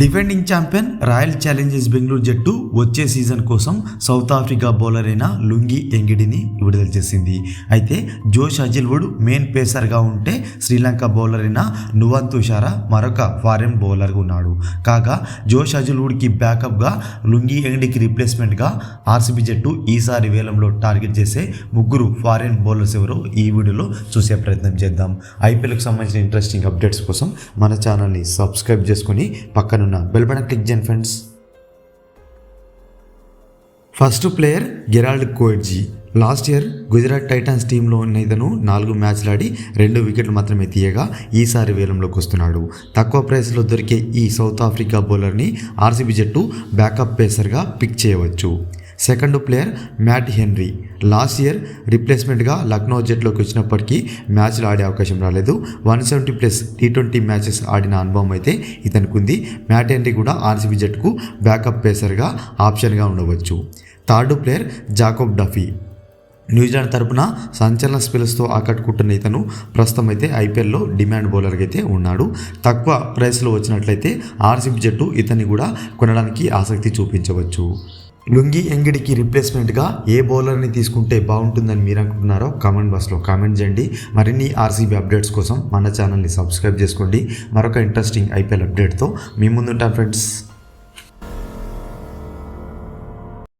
Defending champion royal challengers Bengaluru జట్టు వచ్చే season కోసం సౌత్ ఆఫ్రికా బౌలర్ అయిన లుంగి ఎంగిడిని విడుదల చేసింది. అయితే జోష్ అజిల్వుడ్ మెయిన్ పేసర్గా ఉంటే శ్రీలంక బౌలర్ అయిన నువన్ తుషారా మరొక ఫారెన్ బౌలర్గా ఉన్నాడు. కాగా జోష్ అజిల్వుడ్కి బ్యాకప్గా లుంగి ఎంగిడికి రీప్లేస్మెంట్గా ఆర్సీబీ జట్టు ఈసారి వేలంలో టార్గెట్ చేసే ముగ్గురు ఫారెన్ బౌలర్స్ ఎవరో ఈ వీడియోలో చూసే ప్రయత్నం చేద్దాం. ఐపీఎల్కి సంబంధించిన ఇంట్రెస్టింగ్ అప్డేట్స్ కోసం మన ఛానల్ని సబ్స్క్రైబ్ చేసుకొని పక్కనున్న బెల్ బటన్ క్లిక్ చేయండి friends. First player Gerald Coetzee last year Gujarat titans టీంలో ఉన్న ఇతను నాలుగు మ్యాచ్లు ఆడి రెండు వికెట్లు మాత్రమే తీయగా ఈసారి వేలంలోకి వస్తున్నాడు. తక్కువ ప్రైస్లో దొరికే ఈ సౌత్ ఆఫ్రికా బౌలర్ని ఆర్సీబీ జట్టు బ్యాకప్ పేసర్గా పిక్ చేయవచ్చు. Second player Matt Henry. Last year రిప్లేస్మెంట్గా Lucknow జట్లోకి వచ్చినప్పటికీ మ్యాచ్లు ఆడే అవకాశం రాలేదు. One seventy plus T twenty matches ఆడిన అనుభవం అయితే ఇతనికి ఉంది. మ్యాట్ హెన్రీ కూడా ఆర్సీబీ జట్టుకు బ్యాకప్ పేసర్గా ఆప్షన్గా ఉండవచ్చు. Third player Jacob Duffy. New Zealand తరపున సంచలన స్పిల్స్తో ఆకట్టుకుంటున్న ఇతను ప్రస్తుతం అయితే ఐపీఎల్లో డిమాండ్ బౌలర్గా అయితే ఉన్నాడు. తక్కువ ప్రైస్లో వచ్చినట్లయితే ఆర్సీబీ జట్టు ఇతన్ని కూడా కొనడానికి ఆసక్తి చూపించవచ్చు. లుంగి ఎంగిడికి రిప్లేస్మెంట్గా ఏ బౌలర్ని తీసుకుంటే బాగుంటుందని మీరు అనుకుంటున్నారో కామెంట్ బాక్స్లో కామెంట్ చేయండి. మరిన్ని ఆర్సీబీ అప్డేట్స్ కోసం మన ఛానల్ని సబ్స్క్రైబ్ చేసుకోండి. మరొక ఇంట్రెస్టింగ్ ఐపీఎల్ అప్డేట్తో మీ ముందుంటాం ఫ్రెండ్స్